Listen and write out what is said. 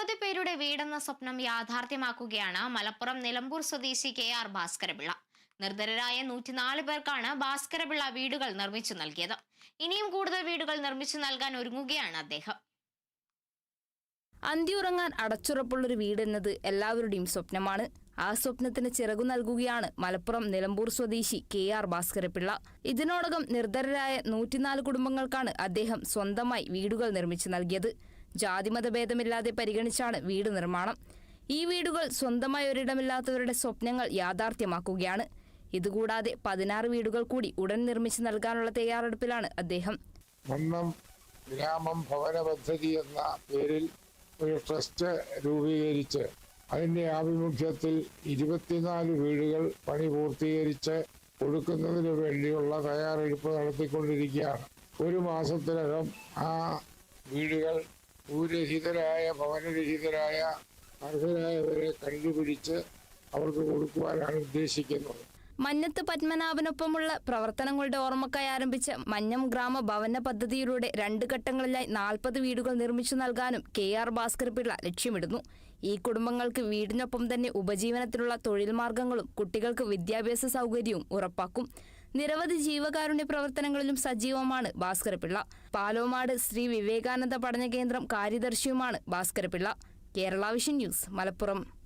നിരവധി പേരുടെ വീടെന്ന സ്വപ്നം യാഥാർത്ഥ്യമാക്കുകയാണ് മലപ്പുറം നിലമ്പൂർ സ്വദേശി കെ ആർ ഭാസ്കരപിള്ള. നിർധരരായ നൂറ്റിനാല് പേർക്കാണ് ഭാസ്കരപിള്ള വീടുകൾ നിർമ്മിച്ചു നൽകിയത്. ഇനിയും കൂടുതൽ വീടുകൾ നിർമ്മിച്ചു നൽകാൻ ഒരുങ്ങുകയാണ് അദ്ദേഹം. അന്തിയുറങ്ങാൻ അടച്ചുറപ്പുള്ളൊരു വീടെന്നത് എല്ലാവരുടെയും സ്വപ്നമാണ്. ആ സ്വപ്നത്തിന് ചിറകു നൽകുകയാണ് മലപ്പുറം നിലമ്പൂർ സ്വദേശി കെ ആർ ഭാസ്കരപിള്ള. ഇതിനോടകം നിർധരരായ നൂറ്റിനാല് കുടുംബങ്ങൾക്കാണ് അദ്ദേഹം സ്വന്തമായി വീടുകൾ നിർമ്മിച്ചു നൽകിയത്. ജാതിമത ഭേദമില്ലാതെ പരിഗണിച്ചാണ് വീട് നിർമ്മാണം. ഈ വീടുകൾ സ്വന്തമായി ഒരിടമില്ലാത്തവരുടെ സ്വപ്നങ്ങൾ യാഥാർത്ഥ്യമാക്കുകയാണ്. ഇതുകൂടാതെ പതിനാറ് വീടുകൾ കൂടി ഉടൻ നിർമ്മിച്ച് നൽകാനുള്ള തയ്യാറെടുപ്പിലാണ് അദ്ദേഹം. മന്നം ഗ്രാമം ഭവന പദ്ധതി എന്ന പേരിൽ ഒരു ട്രസ്റ്റ് രൂപീകരിച്ച് അതിന്റെ ആഭിമുഖ്യത്തിൽ ഇരുപത്തിനാല് വീടുകൾ പണി പൂർത്തീകരിച്ച് കൊടുക്കുന്നതിന് വേണ്ടിയുള്ള തയ്യാറെടുപ്പ് നടത്തിക്കൊണ്ടിരിക്കുകയാണ്. ഒരു മാസത്തിനകം ആ വീടുകൾ ഭൂരഹിതരായ ഭവനരഹിതരായ അർഹരായവരെ കണ്ടുപിടിച്ച് അവർക്ക് കൊടുക്കുവാനാണ് ഉദ്ദേശിക്കുന്നത്. മഞ്ഞത്ത് പത്മനാഭനൊപ്പമുള്ള പ്രവർത്തനങ്ങളുടെ ഓർമ്മക്കായി ആരംഭിച്ച മഞ്ഞം ഗ്രാമ ഭവന പദ്ധതിയിലൂടെ രണ്ട് ഘട്ടങ്ങളിലായി നാൽപ്പത് വീടുകൾ നിർമ്മിച്ചു നൽകാനും കെ ആർ ഭാസ്കർ പിള്ള ലക്ഷ്യമിടുന്നു. ഈ കുടുംബങ്ങൾക്ക് വീടിനൊപ്പം തന്നെ ഉപജീവനത്തിനുള്ള തൊഴിൽ മാർഗങ്ങളും കുട്ടികൾക്ക് വിദ്യാഭ്യാസ സൗകര്യവും ഉറപ്പാക്കും. നിരവധി ജീവകാരുണ്യ പ്രവർത്തനങ്ങളിലും സജീവമാണ് ഭാസ്കരപിള്ള. പാലോമാട് ശ്രീ വിവേകാനന്ദ പഠന കേന്ദ്രം കാര്യദർശിയുമാണ് Bhaskara Pillai. Kerala vision news Malappuram.